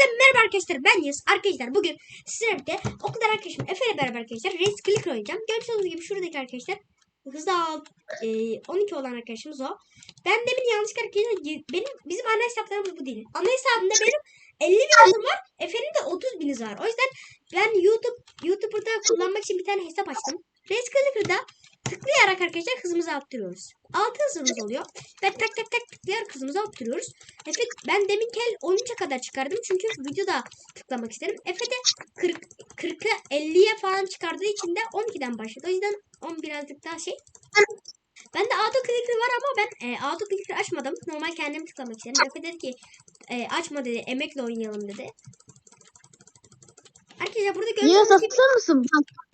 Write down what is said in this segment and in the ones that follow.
Hepinize merhaba arkadaşlar ben Yus. Arkadaşlar bugün sizlerle birlikte arkadaşım Efe ile beraber arkadaşlar Race Click oynayacağım. Olduğunuz gibi şuradaki arkadaşlar hızlı e, 12 olan arkadaşımız o. Ben demin yanlış arkadaşlar benim bizim ana hesaplarımız bu değil. Ana hesabımda benim 50 bin var. Efe'nin de 30 bin hızı var. O yüzden ben YouTube YouTuber'da kullanmak için bir tane hesap açtım. Race Clicker'da tıklayarak arkadaşlar hızımızı arttırıyoruz. 6 hızımız oluyor. Ve tak tak tak tıklayarak hızımızı arttırıyoruz. Efe ben demin kel 13'e kadar çıkardım çünkü videoda tıklamak istedim. Efe de 40 40'a 50'ye falan çıkardığı için de 12'den başladı. O yüzden 10 birazcık daha şey. Ben de auto clicker var ama ben e, auto clicker açmadım. Normal kendim tıklamak istedim. Efe dedi ki e, açma dedi. Emekle oynayalım dedi. Arkadaşlar burada görmüş Niye olduğunuz gibi satır mısın?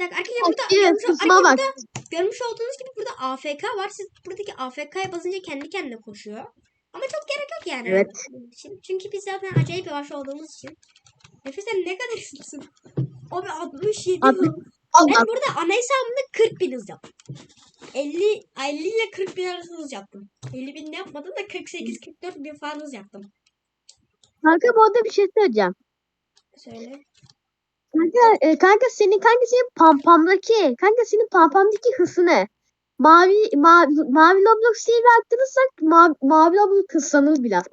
Bak arkadaşlar burada Yes, görmüş, kısma bak. burada görmüş olduğunuz gibi burada AFK var. Siz buradaki AFK'ya basınca kendi kendine koşuyor. Ama çok gerek yok yani. Evet. için. Çünkü biz zaten acayip yavaş olduğumuz için. Nefes sen ne kadar hızlısın? Abi 67 Altmış- hız. Allah. Ben burada ana hesabımda 40 bin hız yaptım. 50, 50 ile 40 bin arası hız yaptım. 50 bin ne yapmadım da 48-44 bin falan hız yaptım. Kanka bu arada bir şey söyleyeceğim. Söyle. Kanka, e, kanka senin kanka senin pampamdaki kanka senin pampamdaki hızı ne? Mavi mavi mavi Roblox seviye arttırırsak mavi, mavi Roblox hızlanır biraz.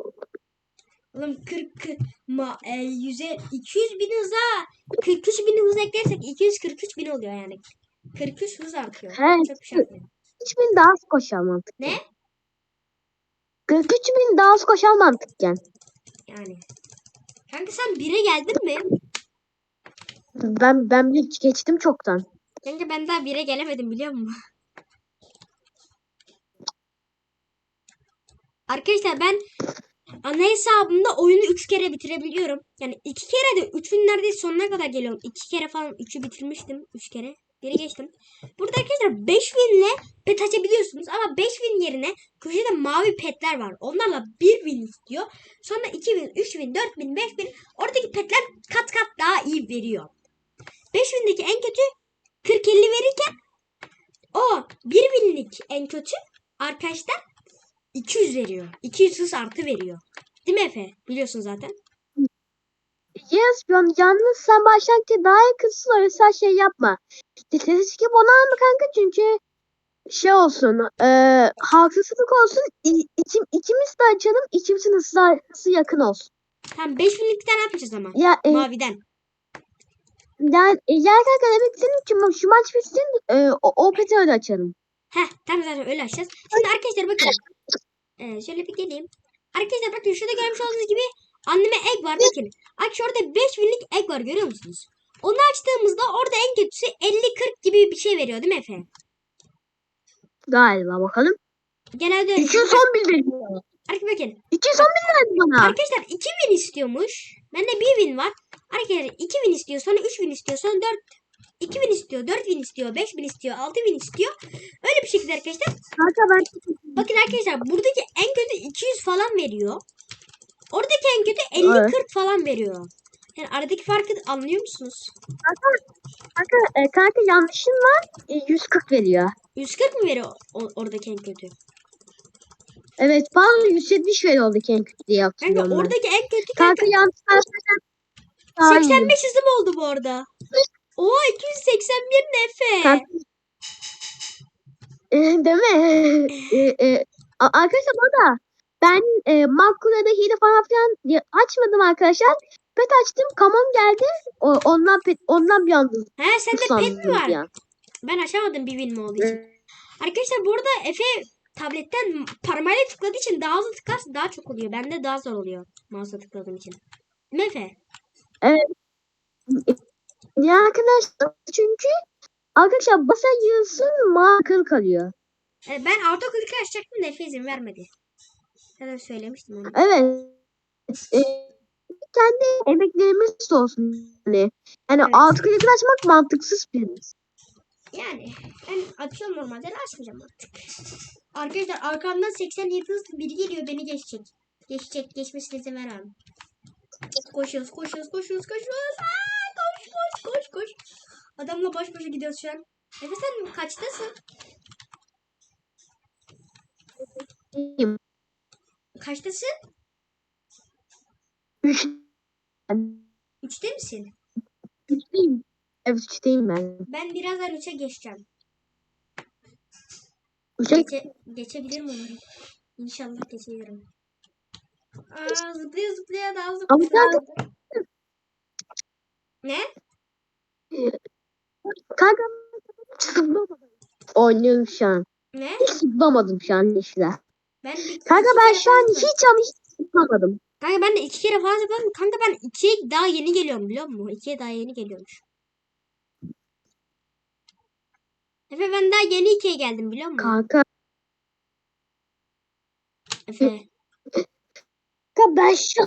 Oğlum 40 kı- ma, e, 100'e 200 bin hıza 43 bin hız eklersek 243 bin oluyor yani. 43 hız artıyor. He. Çok şey yapmıyor. 3000 daha az koşar mantık. Ne? 43 bin daha az koşar mantıkken. Yani. Kanka sen 1'e geldin mi? Ben ben bir geçtim çoktan. Kanka ben daha 1'e gelemedim biliyor musun? Arkadaşlar ben ana hesabımda oyunu 3 kere bitirebiliyorum. Yani 2 kere de 3'ün neredeyse sonuna kadar geliyorum. 2 kere falan 3'ü bitirmiştim. 3 kere. Biri geçtim. Burada arkadaşlar 5000 ile pet açabiliyorsunuz. Ama 5000 yerine köşede mavi petler var. Onlarla 1000 istiyor. Sonra 2000, 3000, 4000, 5000 oradaki petler kat kat daha iyi veriyor. 5000'deki en kötü 40-50 verirken o 1000'lik en kötü arkadaşlar 200 veriyor. 200 hız artı veriyor. Değil mi Efe? Biliyorsun zaten. Yes, yan- yalnız sen başlangıçta daha yakınsın öyleyse şey yapma. Statistik onu alma kanka çünkü şey olsun, e, haksızlık olsun, İ- iki, ikimiz de açalım, ikimizin hızı, hızı yakın olsun. Tamam 5000'likten yapacağız ama. Ya, e, Maviden. Yani, e, demek istediğim ki ma- şu maç bitsin, e, o, o peti öyle açalım. Heh tam zaten öyle açacağız. Şimdi arkadaşlar bakın. Ee, şöyle bir geleyim. Arkadaşlar bakın şurada görmüş olduğunuz gibi anneme egg var bakın. Bak şurada 5000'lik egg var görüyor musunuz? Onu açtığımızda orada en kötüsü 50-40 gibi bir şey veriyor değil mi Efe? Galiba bakalım. Genelde 211 veriyor. Arkadaşlar bakın 211 verdi bana. Arkadaşlar 2000 istiyormuş. Bende 1000 var. Arkadaşlar 2000 istiyor sonra 3000 istiyor sonra 4 2000 istiyor, 4000 istiyor, 5000 istiyor, 6000 istiyor. Öyle bir şekilde arkadaşlar. Kanka ben Bakın arkadaşlar buradaki en kötü 200 falan veriyor. Oradaki en kötü 50 Evet. 40 falan veriyor. Yani aradaki farkı anlıyor musunuz? kanka, e, kanka yanlışın var, e, 140 veriyor. 140 mı veriyor o- oradaki en kötü? Evet, pardon 170 veriyor oradaki en kötü diye Kanka hatırlıyorum ben. oradaki en kötü Kanka kanka yanlış. 85 hızım oldu bu arada. Oha 281 ne Efe? Kanka- E, değil mi? e, e, a- arkadaşlar bu arada ben e, Makro'da hile falan filan açmadım arkadaşlar. Pet açtım, kamon geldi. O, ondan pet, ondan bir anda He sende pet mi sandım var? ya. Ben açamadım bir win mi olduğu için. Arkadaşlar burada Efe tabletten parmağıyla tıkladığı için daha hızlı tıklarsa daha çok oluyor. Bende daha zor oluyor mouse'la tıkladığım için. Değil mi Efe? Ya arkadaşlar çünkü arkadaşlar basa yığılsın makıl kalıyor. E, ben auto click açacaktım da Efe izin vermedi. Sana söylemiştim onu. Evet. E, kendi emeklerimiz de olsun. Yani, yani Evet. alt klikini açmak mantıksız bir Yani ben açıyorum normalde de açmayacağım artık. Arkadaşlar arkamdan 87 hızlı biri geliyor beni geçecek. Geçecek geçmesine izin vermem. Koşuyoruz koşuyoruz koşuyoruz koşuyoruz. Aa, koş koş koş koş. Adamla baş başa gidiyoruz şu an. Efe sen kaçtasın? Kaçtasın? Üç Üçte misin? Üçteyim. Evet üçteyim ben. Ben birazdan üçe geçeceğim. Üçe Geçe, geçebilirim umarım. İnşallah geçebilirim. Aa, zıplıyor zıplıyor daha kanka- Ne? Kanka zıplamadım. Oynuyorum şu an. Ne? Hiç zıplamadım şu an işte. Ben bir, Kanka iki ben kere şu an falan hiç ama hiç zıplamadım. Kanka ben de iki kere falan zıpladım. Kanka ben ikiye daha yeni geliyorum biliyor musun? İkiye daha yeni geliyormuş. Efe ben daha yeni ikiye geldim biliyor musun? Kanka, Efe. Ben şu,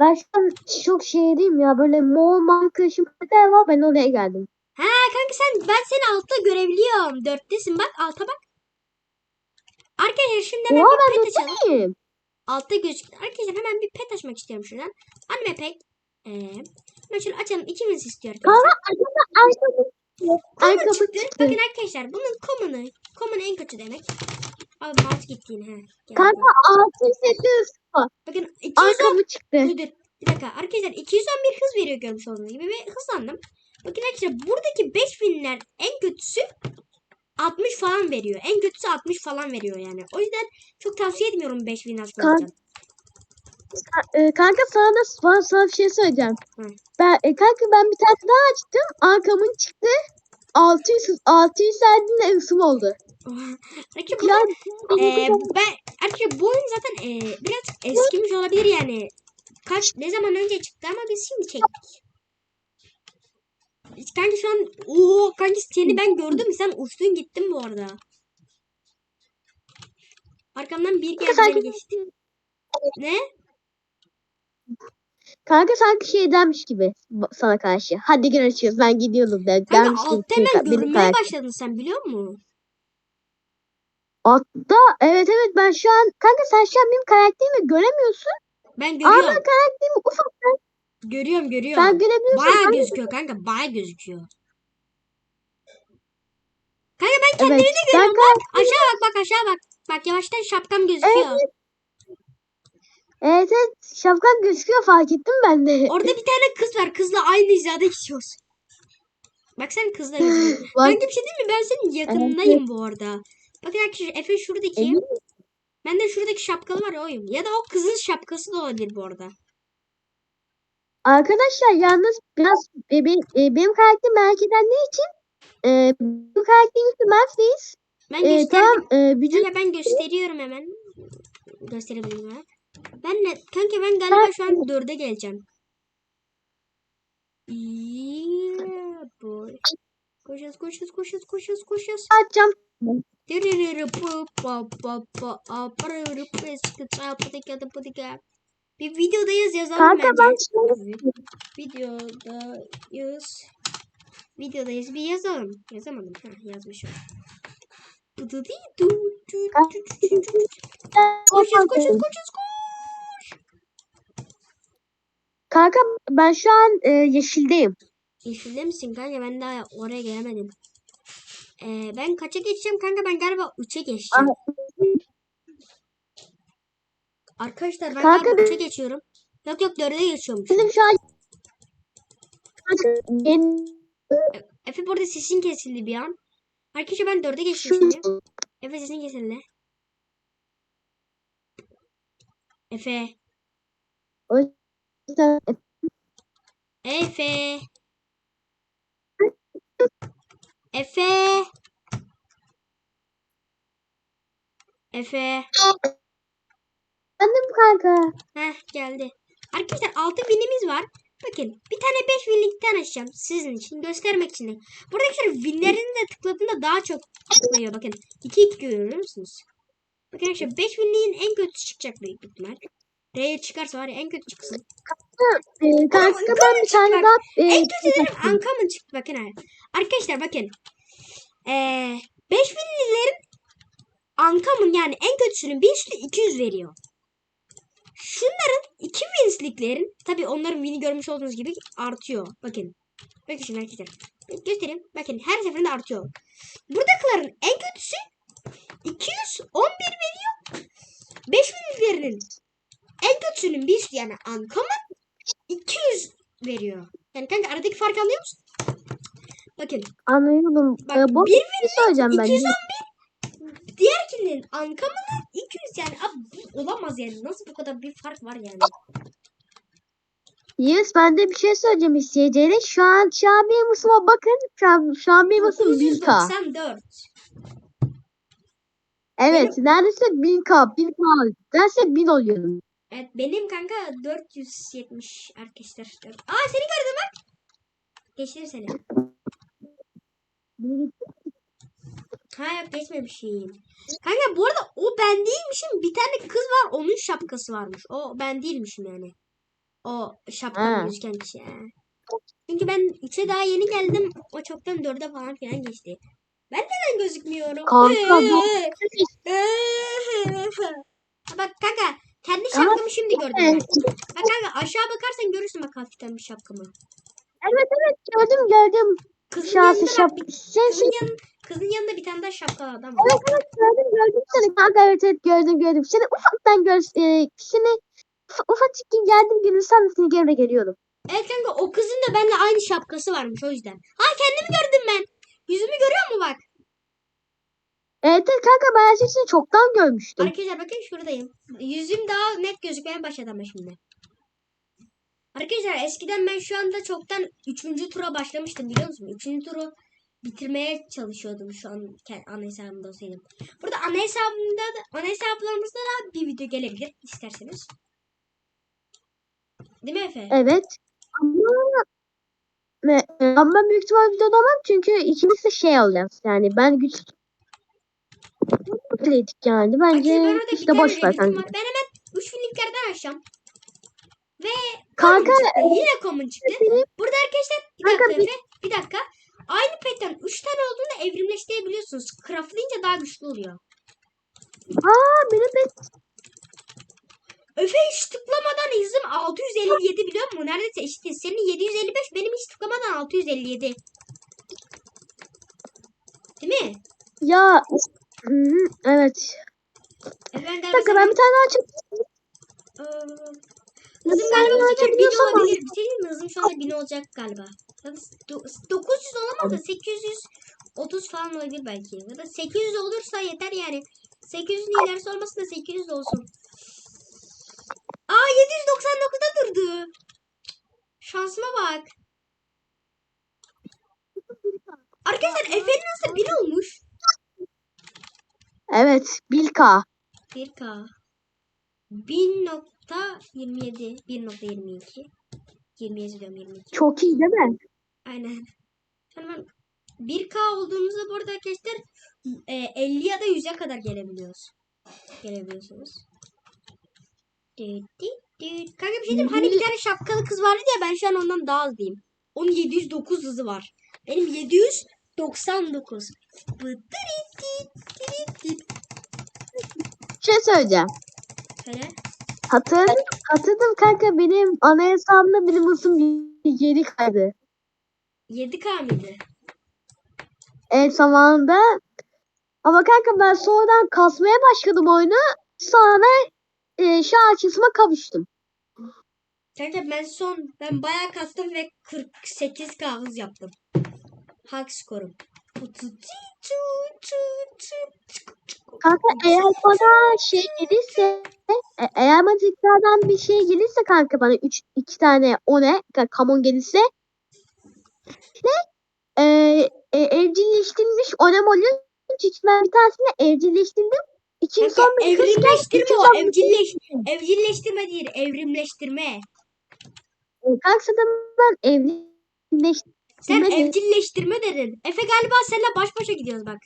ben şu an çok şeydeyim ya böyle mall marklaşım var ben oraya geldim. Ha kanka sen ben seni altta görebiliyorum. Dörttesin bak alta bak. Arkadaşlar şimdi hemen Oha bir ben pet açalım. Altta gözük. Arkadaşlar hemen bir pet açmak istiyorum şuradan. Anime pek. Ee, hemen şöyle açalım. İkimiz istiyor arkadaşlar. Kanka arkamı Common çıktı. çıktı. Bakın arkadaşlar bunun common'ı. Common en kötü demek. Abi mouse gitti yine. He. Kanka 600 Bakın 210 arkamı çıktı. Dur. Bir dakika. Arkadaşlar 211 hız veriyor görmüş olduğunuz gibi ve hızlandım. Bakın arkadaşlar buradaki 5000'ler en kötüsü 60 falan veriyor. En kötüsü 60 falan veriyor yani. O yüzden çok tavsiye etmiyorum 5000 açmanızı. Ee, kanka sana da sana, sana bir şey söyleyeceğim. Hı. Ben e, kanka ben bir tane daha açtım. Arkamın çıktı. 600 600 verdiğinde ısım oldu. Arkadaşlar bu Ya Ee, ben arkadaşlar bu oyun zaten ee, biraz eskimiş olabilir yani. Kaç ne zaman önce çıktı ama biz şimdi çektik. Kanka şu an ooo kanka seni ben gördüm sen uçtun gittin bu arada. Arkamdan bir beni geçti. Ne? Kanka sanki şey demiş gibi sana karşı. Hadi görüşürüz ben gidiyorum der, Kanka dermiş gibi. altta hemen benim görünmeye başladın sen biliyor musun? Altta evet evet ben şu an kanka sen şu an benim karakterimi göremiyorsun. Ben Ama görüyorum. ben karakterimi ufak Görüyorum görüyorum. sen görebiliyorsun. Baya Kanka, gözüküyor kanka baya gözüküyor. Kanka ben kendimi evet, de ben görüyorum bak. Aşağı bak bak aşağı bak. Bak yavaştan şapkam gözüküyor. Evet evet şapkan gözüküyor fark ettim ben de. Orada bir tane kız var. Kızla aynı hizada geçiyoruz. Bak sen kızla. Bak, Kanka bir şey diyeyim mi? Ben senin yakınındayım bu arada. Bakın arkadaşlar Efe şuradaki. emin Ben de şuradaki şapkalı var ya oyum. Ya da o kızın şapkası da olabilir bu arada. Arkadaşlar yalnız biraz e, benim, e, benim karakterimi merak edenler için e, benim karakterim ismi Memphis. Ben E, tamam e, Kanka ben gösteriyorum hemen. Gösterebilirim ha. Ben ne? Kanka ben galiba şu an dörde geleceğim. Yeah boy. Koşuyoruz koşuyoruz koşuyoruz koşuyoruz koşuyoruz. açacağım. Bir videodayız yazalım Kanka ben bence. şimdi Videodayız. Videodayız bir yazalım. Yazamadım. Ha yazmışım. Du. Koşuyoruz koşuyoruz koşuyoruz koş. Kanka ben şu an e, yeşildeyim. Yeşilde misin kanka? Ben daha oraya gelemedim. Ee, ben kaça geçeceğim kanka? Ben galiba 3'e geçeceğim. Arkadaşlar ben Kanka galiba ben- 3'e geçiyorum. Yok yok 4'e geçiyormuş. Benim şu an Yeni- Efe burada sesin kesildi bir an. Arkadaşlar ben 4'e geçtim şimdi. Efe sesin kesildi. Efe. O yüzden- Efe. Efe. Efe. Bu kanka. Heh geldi. Arkadaşlar 6 winimiz var. Bakın bir tane 5 winlikten açacağım sizin için göstermek için. de. Burada arkadaşlar winlerini de tıkladığında daha çok tıklıyor bakın. 2 2 görüyor musunuz? Bakın arkadaşlar 5 winliğin en kötüsü çıkacak büyük ihtimal. Rare çıkarsa var ya en kötü çıksın. E, kanka ben bir tane daha e, En kötülerim Uncommon çıktı bakın ha. Arkadaşlar bakın. Ee, 5 winlilerin Uncommon yani en kötüsünün bir üstü 200 veriyor. Şunların 2 winsliklerin tabi onların win'i görmüş olduğunuz gibi artıyor. Bakın. Bakın şimdi arkadaşlar. Göstereyim. Bakın her seferinde artıyor. Buradakilerin en kötüsü 211 veriyor. 5 winliklerinin en kötüsünün bir yani Uncommon 200 veriyor. Yani kanka aradaki farkı anlıyor musun? Bakın Anlıyorum. Bak, Ee, bu bir şey ben. 211 diğerkinin ankamının 200 yani abi olamaz yani. Nasıl bu kadar bir fark var yani? Yes ben de bir şey söyleyeceğim isteyeceğine. Şu an benim ısıma bakın. Benim ısım 1000k. 994. Evet neredeyse 1000k. 1000k. Neredeyse 1000 oluyorum. Evet benim kanka 470 arkadaşlar. Aa seni gördüm bak. Geçtim seni. Ha yok geçmemişim. Kanka bu arada o ben değilmişim. Bir tane kız var onun şapkası varmış. O ben değilmişim yani. O şapkalı Ha. gözüken kişi. ha. Çünkü ben 3'e daha yeni geldim. O çoktan 4'e falan filan geçti. Ben neden gözükmüyorum? Kanka, bu- Bak kanka kendi Ama şapkamı şimdi gördüm ben. Bak kanka aşağı bakarsan görürsün bak hafiften bir şapkamı. evet evet gördüm gördüm. Kızın Şahsı yanında şap. bak Sen kızın, yan, kızın yanında bir tane daha şapkalı adam var. Evet evet gördüm gördüm seni. Kanka evet evet gördüm gördüm. Seni ufaktan gör. E, seni uf- ufacık geldim görürsem de seni görme geliyorum. Evet kanka o kızın da benimle aynı şapkası varmış o yüzden. Ha kendimi gördüm ben. Yüzümü görüyor musun bak? Evet evet kanka ben seni çoktan görmüştüm. Arkadaşlar bakın şuradayım. Yüzüm daha net gözükmeye başladı ama şimdi. Arkadaşlar eskiden ben şu anda çoktan 3. tura başlamıştım biliyor musun? 3. turu bitirmeye çalışıyordum şu an ana hesabımda olsaydım. Burada ana hesabımda da, ana hesaplarımızda da bir video gelebilir isterseniz. Değil mi Efe? Evet. Ama ama büyük ihtimal videoda olmam çünkü ikimiz de şey olacağız. Yani ben güç Dedik yani. Bence işte boş ver kanka. Ben hemen 3 binliklerden açacağım. Kanka çıktı. Yine common çıktı. benim- Burada arkadaşlar bir Kanka dakika bir- Efe. Bir dakika. Aynı petten 3 tane olduğunda evrimleştirebiliyorsunuz. Craftlayınca daha güçlü oluyor. aa benim pet Efe hiç tıklamadan hızım 657 biliyor musun? Neredeyse eşitiz. Senin 755 benim hiç tıklamadan 657. Değil mi? ya Hı hı, evet. Efe ben Bir galiba dakika ben bir tane daha Ee, Bir Hızım tane galiba daha bu sefer 1000 açabiliyorsam olabilir. Bir şey mi? Hızım şu anda 1000 olacak galiba. Ya da do- 900 olamaz da 830 falan olabilir belki. Ya da 800 olursa yeter yani. 800'ün ilerisi olmasın da 800 de olsun. Aa 799'da durdu. Şansıma bak. Arkadaşlar Efe'nin hızı 1000 olmuş. Evet Bilka. 1K. 1000.27. 1.22. 27 diyorum 22. Çok iyi değil mi? Aynen. Hemen 1K olduğumuzda bu arada arkadaşlar e, 50 ya da 100'e kadar gelebiliyoruz. Gelebiliyorsunuz. Düt düt düt. Kanka bir şey diyeyim? Hani bir tane şapkalı kız vardı ya ben şu an ondan daha hızlıyım. Onun 709 hızı var. Benim 799. Bıdırıt dit dit dit. Bir şey söyleyeceğim. Şöyle. Hatır, hatırladım kanka benim ana hesabımda benim hızım geri kaydı. 7K mıydı? Evet zamanında. Ama kanka ben sonradan kasmaya başladım oyunu. Sonra e, açısıma kavuştum. Kanka ben son ben bayağı kastım ve 48K hız yaptım. Hak skorum. Kanka eğer bana şey gelirse e- eğer bana tekrardan bir şey gelirse kanka bana 3 2 tane o ne ka- kamon gelirse ne e, e, evcilleştirilmiş onem oluyor. Çünkü ben bir tanesini evcilleştirdim. İkinci son bir kız evrimleştirme o evcilleş evcilleştirme değil evrimleştirme. Kanka zaten ben evcilleştirdim. Sen değil. evcilleştirme dedin. Efe galiba seninle baş başa gidiyoruz bak.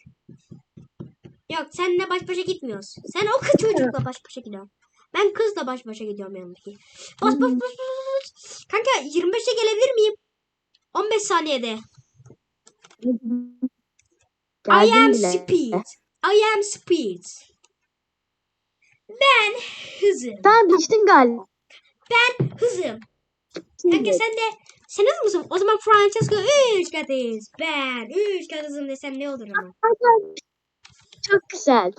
Yok seninle baş başa gitmiyoruz. Sen o kız çocukla baş başa gidiyorsun. Ben kızla baş başa gidiyorum yanındaki. Bas bas bas bas bas. Kanka 25'e gelebilir miyim? 15 saniyede. I am bile. speed. I am speed. Ben hızım. Sen düştün galiba. Ben hızım. Kanka sen de sen hız mısın? O zaman Francesco 3 kat hız. Ben 3 kat hızım desem ne olur ama. Çok güzel.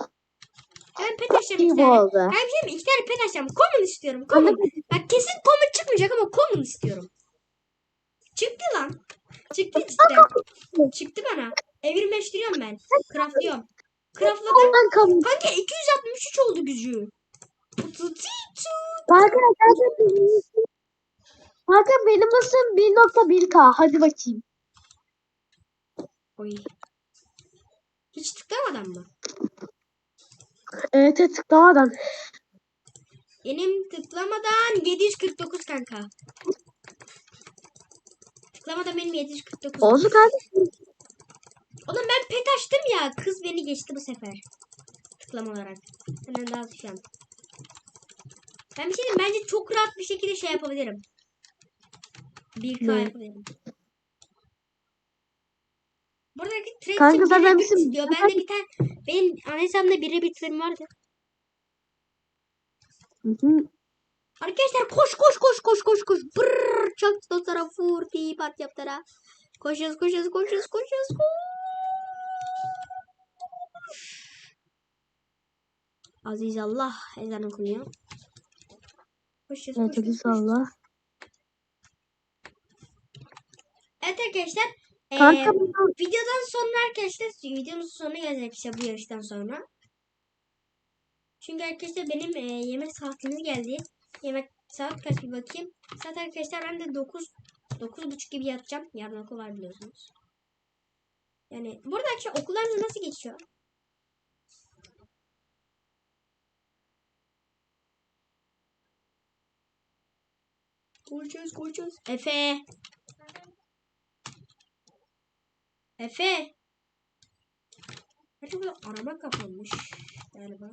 Ben pet açacağım iki tane. oldu. Ben bir şey mi? İki tane pet açacağım. Common istiyorum. Common. Bak kesin common çıkmayacak ama common istiyorum. Çıktı lan. Çıktı cidden. Çıktı bana. Evrimleştiriyorum ben. Craftlıyorum. Craftladım. Kanka 263 oldu gücü. Tututu. Kanka benim ısım 1.1k. Hadi bakayım. Oy. Hiç tıklamadan mı? Evet tıklamadan. Benim tıklamadan 749 kanka. Tıklamadan benim 749. Oldu kanka. Oğlum ben pet açtım ya. Kız beni geçti bu sefer. Tıklama olarak. Hemen daha düşeceğim. Ben bir şey diyeyim. Bence çok rahat bir şekilde şey yapabilirim. 1K Ne? yapabilirim. Buradaki trade Kanka zaten birebir bizim- diyor. Ben de bir tane benim anayasamda birebir türüm vardı. Hı hı. Arkadaşlar koş koş koş koş koş koş. Brrr, çok dostlara vur bir pat yaptıra. Koşuyoruz koşuyoruz koşuyoruz koşuyoruz. Koş. Aziz Allah ezan okunuyor. Koşuyoruz koşuyoruz. koşuyoruz. salla. Evet arkadaşlar. eee, Kanka videodan sonra arkadaşlar videomuzun sonuna gelecek işte bu yarıştan sonra. Çünkü arkadaşlar benim eee, yemek saatimiz geldi. Yemek saat kaç bir bakayım. Saat arkadaşlar ben de 9 9.30 gibi yatacağım. Yarın okul var biliyorsunuz. Yani burada arkadaşlar okullarınız nasıl geçiyor? Koşacağız koşacağız. Efe. Efe. Acaba arama kapanmış galiba.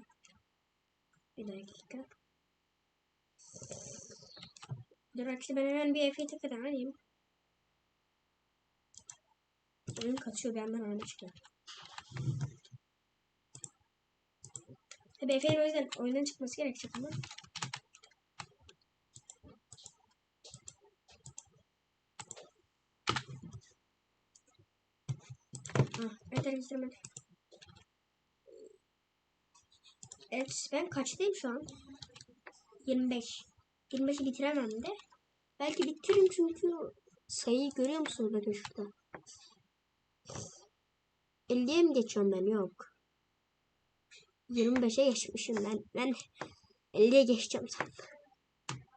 Bir dakika. Dur arkadaşlar ben hemen bir Efe'yi tekrar arayayım. Oyun kaçıyor bir yandan arama çıkıyor. Tabii Efe'nin o yüzden oyundan çıkması gerekecek ama. Ah, evet ben. Kaçtayım şu an? 25. 25'i bitiremem de. Belki bitiririm çünkü sayıyı görüyor musunuz bakın şurada. 50'ye mi geçiyorum ben? Yok. 25'e geçmişim ben. Ben 50'ye geçeceğim sandım.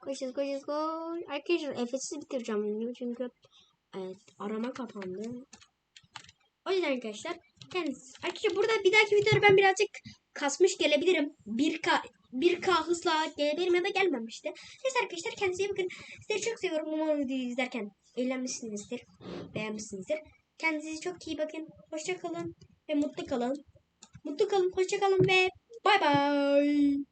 Koşuz koşuz koş. Arkadaşlar Efes'i bitireceğim çünkü evet, arama kapandı. O yüzden arkadaşlar kendiniz. Arkadaşlar burada bir dahaki videoda ben birazcık kasmış gelebilirim. 1K 1K hızla gelebilirim ya da gelmemişti. Neyse arkadaşlar kendinize iyi bakın. Sizleri çok seviyorum. Umarım videoyu izlerken eğlenmişsinizdir. Beğenmişsinizdir. Kendinize çok iyi bakın. Hoşça kalın ve mutlu kalın. Mutlu kalın, hoşça kalın ve bay bay.